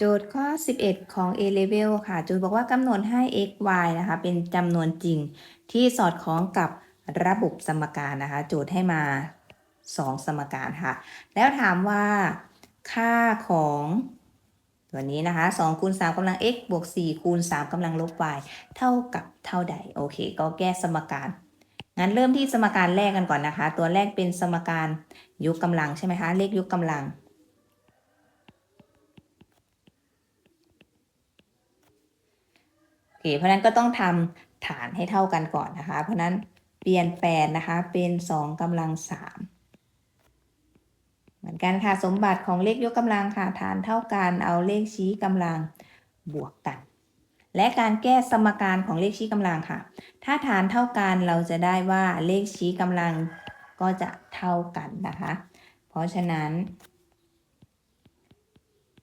โจทย์ข้อ 11 ของ A level ค่ะ โจทย์บอกว่ากำหนดให้ x y นะคะ เป็นจำนวนจริงที่สอดคล้องกับระบบสมการนะคะ โจทย์ให้มา 2 สมการค่ะ แล้วถามว่าค่าของตัวนี้นะคะ2คูณ3กำลัง x บวก4คูณ3กำลังลบ y เท่ากับเท่าใด โอเค ก็แก้สมการ งั้นเริ่มที่สมการแรกกันก่อนนะคะ ตัวแรกเป็นสมการยกกำลังใช่ไหมคะ เลขยกกำลัง โอ เพราะนั้นก็ต้องทำฐานให้เท่ากันก่อนนะคะ เพราะนั้นเปลี่ยนแปลนนะคะ เป็น2กำลัง3เหมือนกันค่ะสมบัติของเลขยกกำลังค่ะฐานเท่ากันเอาเลขชี้กำลังบวกกัน และการแก้สมการของเลขชี้กำลังค่ะ ถ้าฐานเท่ากันเราจะได้ว่าเลขชี้กำลังก็จะเท่ากันนะคะ เพราะฉะนั้น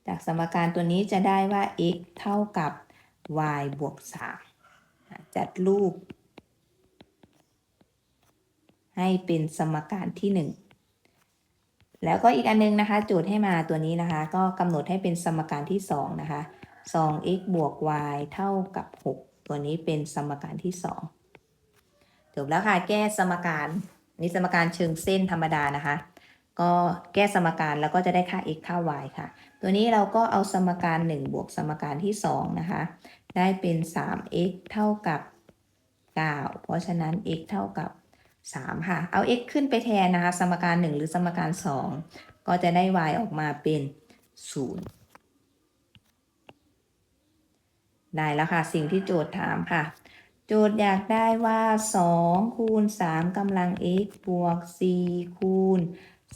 จากสมการตัวนี้จะได้ว่า x เท่ากับ y บวก3จัดรูป ให้เป็นสมการที่1แล้วก็อีกอันนึงนะคะ โจทย์ให้มาตัวนี้นะคะ ก็กำหนดให้เป็นสมการที่2นะคะ 2x บวก y เท่ากับ 6 ตัวนี้เป็นสมการที่2จบแล้วค่ะ แก้สมการนี่สมการเชิงเส้นธรรมดานะคะ ก็แก้สมการแล้วก็จะได้ค่า x ค่า y ค่ะ ตัวนี้เราก็เอาสมการ 1 บวกสมการที่ 2 นะคะ ได้เป็น 3x เท่ากับ 9 เพราะฉะนั้น x เท่ากับ 3 ค่ะ เอา x ขึ้นไปแทนนะคะ สมการ 1 หรือสมการ 2 ก็จะได้ y ออกมาเป็น 0 ได้แล้วค่ะ สิ่งที่โจทย์ถามค่ะ โจทย์อยากได้ว่า 2 คูณ 3กำลัง x บวก 4 คูณ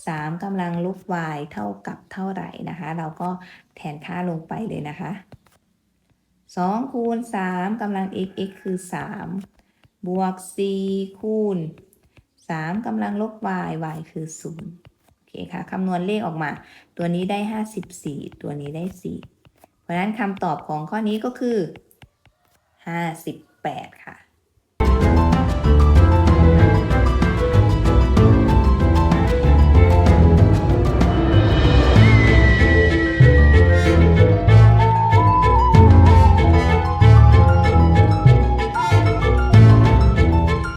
3กำลังลบ y เท่ากับเท่าไหร่นะคะ เราก็แทนค่าลงไปเลยนะคะ 2 คูณ 3กำลัง x x คือ 3 บวก 4 คูณ 3กำลังลบ y y คือ 0 โอเคค่ะคำนวณเลขออกมา ตัวนี้ได้ 54 ตัวนี้ได้ 4 เพราะฉะนั้นคำตอบของข้อนี้ก็คือ 58 ค่ะ